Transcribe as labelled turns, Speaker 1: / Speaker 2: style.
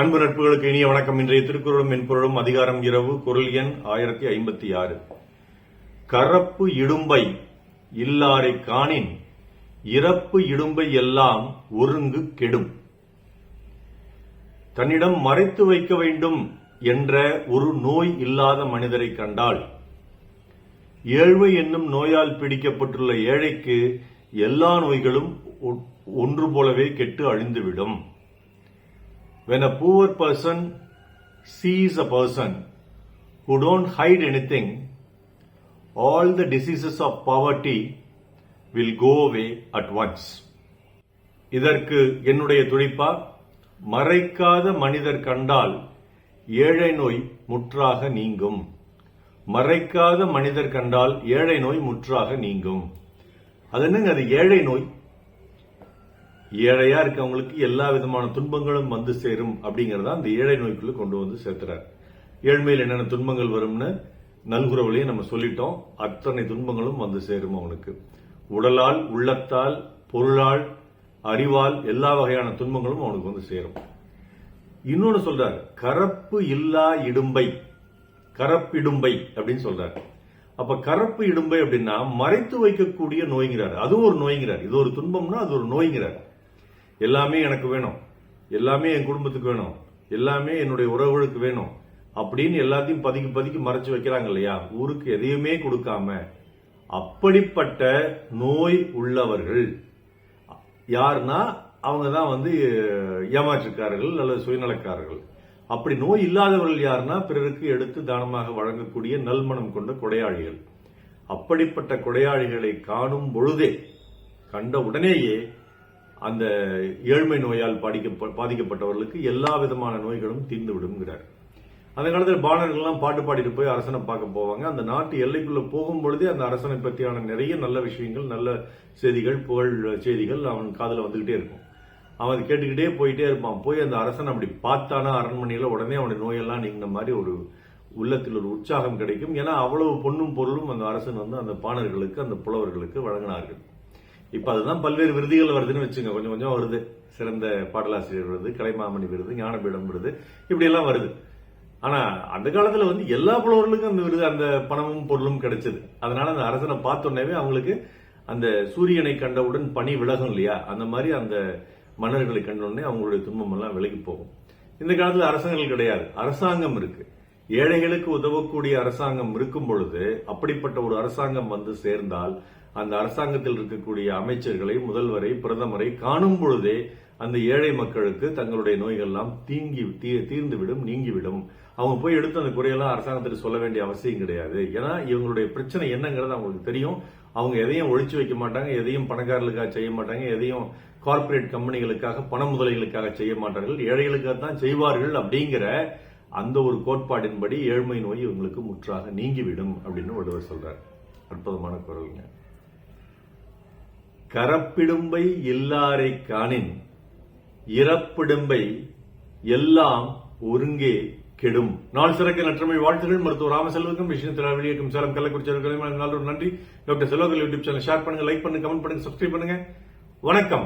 Speaker 1: அன்பு நட்புகளுக்கு இனிய வணக்கம். இன்றைய திருக்குறளும் மென்பொருளும் அதிகாரம் இரவு குரல் எண் ஆயிரத்தி ஐம்பத்தி ஆறு. கரப்பு இடும்பை இல்லாரை காணின் இறப்பு இடும்பை எல்லாம் ஒருங்கு கெடும். தன்னிடம் மறைத்து வைக்க வேண்டும் என்ற ஒரு நோய் இல்லாத மனிதரை கண்டால் ஏழ்மை என்னும் நோயால் பிடிக்கப்பட்டுள்ள ஏழைக்கு எல்லா நோய்களும் ஒன்று போலவே கெட்டு அழிந்துவிடும். When a poor person sees a person who don't hide anything, all the diseases of poverty will go away at once. இதற்கு என்னுடைய துடிப்பா மறைக்காத மனிதர் கண்டால் ஏழை நோய் முற்றாக நீங்கும் மறைக்காத மனிதர் கண்டால் ஏழை நோய் முற்றாக நீங்கும் அது என்னங்க அது ஏழை நோய் ஏழையா இருக்கவங்களுக்கு எல்லா விதமான துன்பங்களும் வந்து சேரும் அப்படிங்கறத அந்த ஏழை நோய்க்குள்ள கொண்டு வந்து சேர்த்துறார். ஏழ்மையில் என்னென்ன துன்பங்கள் வரும்னு நல்குறவுலையும் நம்ம சொல்லிட்டோம். அத்தனை துன்பங்களும் வந்து சேரும் அவனுக்கு. உடலால் உள்ளத்தால் பொருளால் அறிவால் எல்லா வகையான துன்பங்களும் அவனுக்கு வந்து சேரும். இன்னொன்னு சொல்றாரு கரப்பு இல்லா இடும்பை. கரப்பிடும்பை அப்படின்னு சொல்றாரு. அப்ப கரப்பு இடும்பை அப்படின்னா மறைத்து வைக்கக்கூடிய நோய்ங்கிறார். அதுவும் ஒரு நோய்ங்கிறார். இது ஒரு துன்பம்னா அது ஒரு நோய்ங்கிறார். எல்லாமே எனக்கு வேணும். எல்லாமே என் குடும்பத்துக்கு வேணும். எல்லாமே என்னுடைய உறவுகளுக்கு வேணும். அப்படின்னு எல்லாத்தையும் பதுக்கி பதுக்கி மறைச்சு வைக்கிறாங்க இல்லையா? ஊருக்கு எதையுமே கொடுக்காம அப்படிப்பட்ட நோய் உள்ளவர்கள். யாருன்னா அவங்க தான் வந்து ஏமாற்றுக்காரர்கள் அல்லது சுயநலக்காரர்கள். அப்படி நோய் இல்லாதவர்கள் யாருன்னா பிறருக்கு எடுத்து தானமாக வழங்கக்கூடிய நல்மனம் கொண்ட கொடையாளிகள். அப்படிப்பட்ட கொடையாளிகளை காணும் பொழுதே கண்ட உடனேயே அந்த ஏழ்மை நோயால் பாதிக்க பாதிக்கப்பட்டவர்களுக்கு எல்லா விதமான நோய்களும் தீர்ந்து விடுங்கிறார் அந்த காலத்தில் பாணர்கள்லாம் பாட்டு பாடிட்டு போய் அரசனை பார்க்க போவாங்க. அந்த நாட்டு எல்லைக்குள்ள போகும் பொழுதே அந்த அரசனை பற்றியான நிறைய நல்ல விஷயங்கள் நல்ல செய்திகள் புகழ் செய்திகள் அவன் காதில் வந்துகிட்டே இருக்கும். அவன் கேட்டுக்கிட்டே போயிட்டே இருப்பான். போய் அந்த அரசன் அப்படி பார்த்தானா அரண்மனையில் உடனே அவனுடைய நோயெல்லாம் நீங்கின மாதிரி ஒரு உள்ளத்தில் ஒரு உற்சாகம் கிடைக்கும். ஏன்னா அவ்வளவு பொண்ணும் பொருளும் அந்த அரசன் வந்து அந்த பாணர்களுக்கு அந்த புலவர்களுக்கு வழங்கினார்கள். இப்ப அதுதான் பல்வேறு விருதுகள் வருதுன்னு வச்சுங்க. கொஞ்சம் கொஞ்சம் வருது. சிறந்த பாடலாசிரியர் விருது கலைமாமணி விருது ஞானபீடம் விருது இப்படி எல்லாம் வருது. ஆனா அந்த காலத்துல வந்து எல்லா புலவர்களுக்கும் அந்த விருது அந்த பணமும் பொருளும் கிடைச்சது. அதனால அந்த அரசனை பார்த்தோன்னே அவங்களுக்கு அந்த சூரியனை கண்டவுடன் பனி விலகும் இல்லையா? அந்த மாதிரி அந்த மன்னர்களை கண்டவுடனே அவங்களுடைய துன்பம் எல்லாம் விலகி போகும். இந்த காலத்துல அரசாங்கங்கள் கிடையாது. அரசாங்கம் இருக்கு. ஏழைகளுக்கு உதவக்கூடிய அரசாங்கம் இருக்கும் பொழுது அப்படிப்பட்ட ஒரு அரசாங்கம் வந்து சேர்ந்தால் அந்த அரசாங்கத்தில் இருக்கக்கூடிய அமைச்சர்களை முதல்வரை பிரதமரை காணும் பொழுதே அந்த ஏழை மக்களுக்கு தங்களுடைய நோய்கள்லாம் தீங்கி தீ- தீர்ந்துவிடும் நீங்கிவிடும். அவங்க போய் எடுத்து அந்த குறையெல்லாம் அரசாங்கத்துக்கு சொல்ல வேண்டிய அவசியம் கிடையாது. ஏன்னா இவங்களுடைய பிரச்சனை என்னங்கிறது அவங்களுக்கு தெரியும். அவங்க எதையும் ஒழிச்சு வைக்க மாட்டாங்க எதையும் பணக்காரர்களுக்காக செய்ய மாட்டாங்க எதையும் கார்ப்பரேட் கம்பெனிகளுக்காக பண முதலைகளுக்காக செய்ய மாட்டார்கள். ஏழைகளுக்காக தான் செய்வார்கள் அப்படிங்கிற அந்த ஒரு கோட்பாடின்படி ஏழ்மை நோய் இவங்களுக்கு முற்றாக நீங்கிவிடும் அப்படின்னு வள்ளுவர் சொல்றார். அற்புதமான குரலுங்க. கரப்பிடும்பை இல்லாரை காணின் இறப்பிடும்பை எல்லாம் ஒருங்கே கெடும். நாள் சிறக்க நற்றமை வாழ்த்துகள். மருத்துவர் ராமசெல்வகம் விஷயம் வெளியேக்கும் சேலம் கள்ளக்குறிச்சி நல்ல நன்றி. Doctor Selvakal YouTube channel share பண்ணுங்க லைக் பண்ணுங்க கமெண்ட் பண்ணுங்க சப்ஸ்கிரைப் பண்ணுங்க. வணக்கம்.